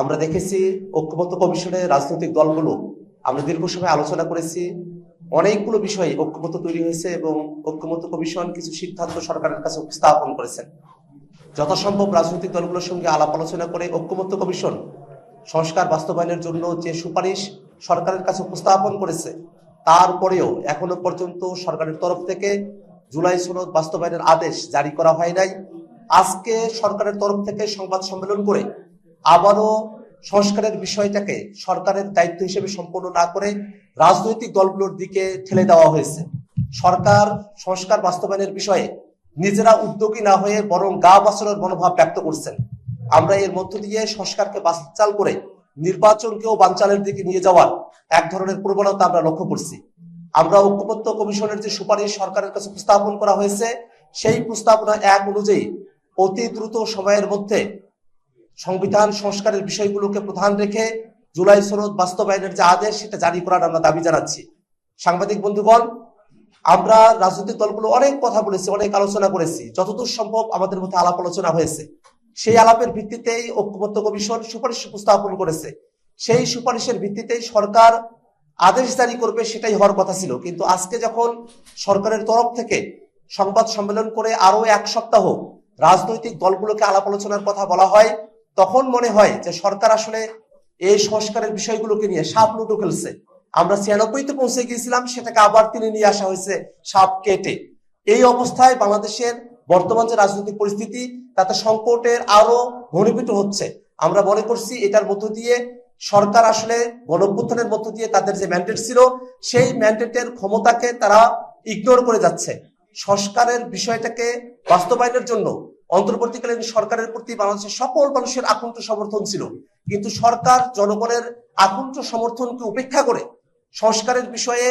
আমরা দেখেছি ঐক্যবদ্ধ কমিশনের রাজনৈতিক দলগুলো। আমরা দীর্ঘ সময় আলোচনা করেছি। অনেকগুলো বিষয়ে ঐক্যমত তৈরি হয়েছে এবং ঐক্যমত কমিশন কিছু সিদ্ধান্ত সরকারের কাছে উপস্থাপন করেছেন। যথাসম্ভব রাজনৈতিক দলগুলোর সঙ্গে আলাপ আলোচনা করে ঐক্যমত্য কমিশন সংস্কার বাস্তবায়নের জন্য যে সুপারিশ সরকারের কাছে উপস্থাপন করেছে তারপরেও এখনও পর্যন্ত সরকারের তরফ থেকে জুলাই সনদ বাস্তবায়নের আদেশ জারি করা হয় নাই। আজকে সরকারের তরফ থেকে সংবাদ সম্মেলন করে আবারও সংস্কারের বিষয়টাকে সরকারের দায়িত্ব হিসেবে সম্পন্ন না করে রাজনৈতিক দলগুলোর দিকে ঠেলে দেওয়া হয়েছে। সরকার সংস্কার বাস্তবায়নের বিষয়ে নিজেরা উদ্যোগী না হয়ে বরং গা বাঁচানোর মনোভাব ব্যক্ত করছেন। আমরা এর মধ্য দিয়ে সংস্কারকে বানচাল করে নির্বাচনকেও বানচালের দিকে নিয়ে যাওয়ার এক ধরনের প্রবণতা আমরা লক্ষ্য করছি। আমরা ঐক্যমত্য কমিশনের যে সুপারিশ সরকারের কাছে উপস্থাপন করা হয়েছে, সেই প্রস্তাবনা এক অনুযায়ী অতি দ্রুত সময়ের মধ্যে সংবিধান সংস্কারের বিষয়গুলোকে প্রধান রেখে জুলাই সনদ বাস্তবায়নের যে আদেশ, সেটা জারি করার আমরা দাবি জানাচ্ছি। সাংবাদিক বন্ধুগণ, আমরা রাজনৈতিক দলগুলো অনেক কথা বলেছি, অনেক আলোচনা করেছি। যতদূর সম্ভব আমাদের মধ্যে আলাপ আলোচনা হয়েছে। সেই আলাপের ভিত্তিতেই ঐক্যমত্য কমিশন সুপারিশ উপস্থাপন করেছে। সেই সুপারিশের ভিত্তিতেই সরকার আদেশ জারি করবে সেটাই হওয়ার কথা ছিল। কিন্তু আজকে যখন সরকারের তরফ থেকে সংবাদ সম্মেলন করে আরও এক সপ্তাহ রাজনৈতিক দলগুলোকে আলাপ আলোচনার কথা বলা হয় তখন মনে হয় যে সরকার আসলে এই সংস্কারের বিষয়গুলোকে নিয়ে সাপ লুটো খেলছে। আমরা ছিয়ানব্বইতে পৌঁছে গিয়েছিলাম, সেটাকে আবার তিনি নিয়ে আসা হয়েছে সাপ কেটে। এই অবস্থায় বাংলাদেশের বর্তমান যে রাজনৈতিক পরিস্থিতি, তাতে সংকটের আরও ঘনীভূত হচ্ছে। আমরা মনে করছি এটার মধ্য দিয়ে সরকার আসলে গণঅভ্যুত্থানের মধ্য দিয়ে তাদের যে ম্যান্ডেট ছিল, সেই ম্যান্ডেটের ক্ষমতাকে তারা ইগনোর করে যাচ্ছে। সংস্কারের বিষয়টাকে বাস্তবায়নের জন্য অন্তর্বর্তীকালীন সরকারের প্রতি বাংলাদেশের সকল মানুষের আকুণ্ঠ সমর্থন ছিল। কিন্তু সরকার জনগণের আকুণ্ঠ সমর্থনকে উপেক্ষা করে সংস্কারের বিষয়ে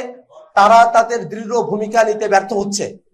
তারা তাদের দৃঢ় ভূমিকা নিতে ব্যর্থ হচ্ছে।